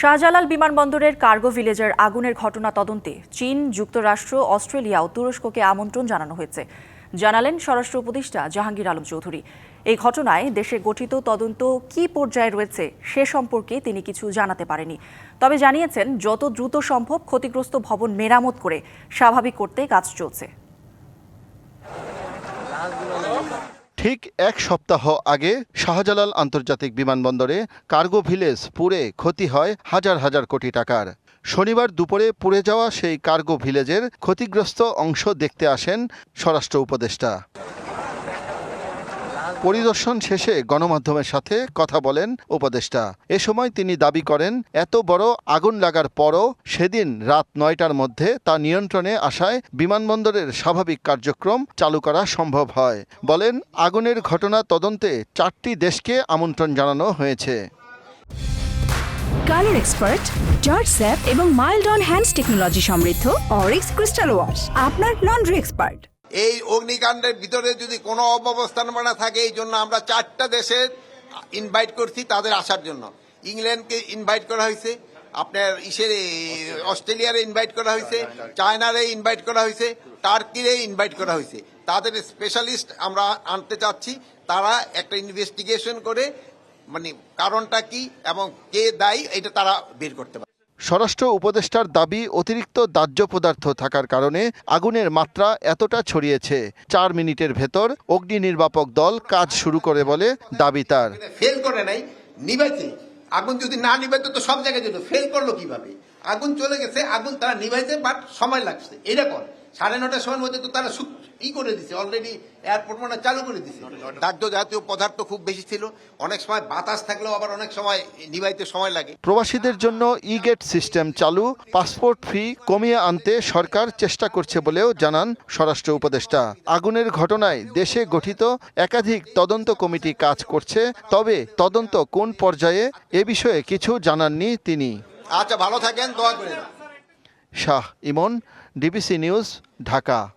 শাহজালাল বিমানবন্দরের কার্গো ভিলেজের আগুনের ঘটনা তদন্তে চীন, যুক্তরাষ্ট্র, অস্ট্রেলিয়া ও তুরস্ককে আমন্ত্রণ জানানো হয়েছে। জানালেন স্বরাষ্ট্র উপদেষ্টা জাহাঙ্গীর আলম চৌধুরী। এই ঘটনায় দেশে গঠিত তদন্ত কী পর্যায়ে রয়েছে সে সম্পর্কে তিনি কিছু জানাতে পারেনি। তবে জানিয়েছেন, যত দ্রুত সম্ভব ক্ষতিগ্রস্ত ভবন মেরামত করে স্বাভাবিক করতে কাজ চলছে। ঠিক এক সপ্তাহ আগে শাহজালাল আন্তর্জাতিক বিমানবন্দরে কার্গো ভিলেজ পুড়ে ক্ষতি হয় হাজার হাজার কোটি টাকার। শনিবার দুপুরে পুড়ে যাওয়া সেই কার্গো ভিলেজের ক্ষতিগ্রস্ত অংশ দেখতে আসেন স্বরাষ্ট্র উপদেষ্টা। পরিদর্শন শেষে গণমাধ্যমের সাথে কথা বলেন উপদেষ্টা। এ সময় তিনি দাবি করেন, এত বড় আগুন লাগার পরও সেদিন রাত নয়টার মধ্যে তা নিয়ন্ত্রণে আসায় বিমানবন্দরের স্বাভাবিক কার্যক্রম চালু করা সম্ভব হয়। বলেন, আগুনের ঘটনা তদন্তে চারটি দেশকে আমন্ত্রণ জানানো হয়েছে। কালার এক্সপার্ট জর্জ স্যাপ এবং মাইল্ড অন হ্যান্ডস টেকনোলজি সমৃদ্ধ অরিক্স ক্রিস্টাল ওয়াশ, আপনার লন্ড্রি এক্সপার্ট। এই অগ্নিকাণ্ডের ভিতরে যদি কোনো অব্যবস্থাপনা থাকে, এই জন্য আমরা চারটা দেশের ইনভাইট করছি তাদের আসার জন্য। ইংল্যান্ডকে ইনভাইট করা হয়েছে, আপনার ইসের অস্ট্রেলিয়ারে ইনভাইট করা হয়েছে, চায়নারে ইনভাইট করা হয়েছে, টার্কিরে ইনভাইট করা হয়েছে। তাদের স্পেশালিস্ট আমরা আনতে চাচ্ছি, তারা একটা ইনভেস্টিগেশন করে মানে কারণটা কি এবং কে দায়ী, এটা তারা বের করতে পারে স্বরাষ্ট্র উপদেষ্টার দাবি, অতিরিক্ত দাহ্য পদার্থ থাকার কারণে আগুনের মাত্রা এতটা ছড়িয়েছে। চার মিনিটের ভেতর অগ্নি নির্বাপক দল কাজ শুরু করে বলে দাবি তার। ফেল করে নাই নিভাইতে আগুন যদি না নিভাইতে তো সব জায়গায় ফেল করল কীভাবে? আগুন চলে গেছে, আগুন তারা নিভাইতে বাট সময় লাগছে। এরকম সাড়ে নটার সময়ের মধ্যে তো তারা ই করে দিছে অলরেডি এয়ারপোর্ট মানে চালু করে দিছে। দাহ্য জাতীয় পদার্থ খুব বেশি ছিল। অনেক সময় বাতাস থাকলেও আবার অনেক সময় নিভাইতে সময় লাগে। প্রবাসীদের জন্য ই গেট সিস্টেম চালু পাসপোর্ট ফি কমিয়ে আনতে সরকার চেষ্টা করছে বলেও জানান স্বরাষ্ট্র উপদেষ্টা। আগুনের ঘটনায় দেশে গঠিত একাধিক তদন্ত কমিটি কাজ করছে তবে তদন্ত কোন পর্যায়ে এ বিষয়ে কিছু জানাননি তিনি। আচ্ছা ভালো থাকেন দোয়া করেন। Shah Emon DBC news Dhaka.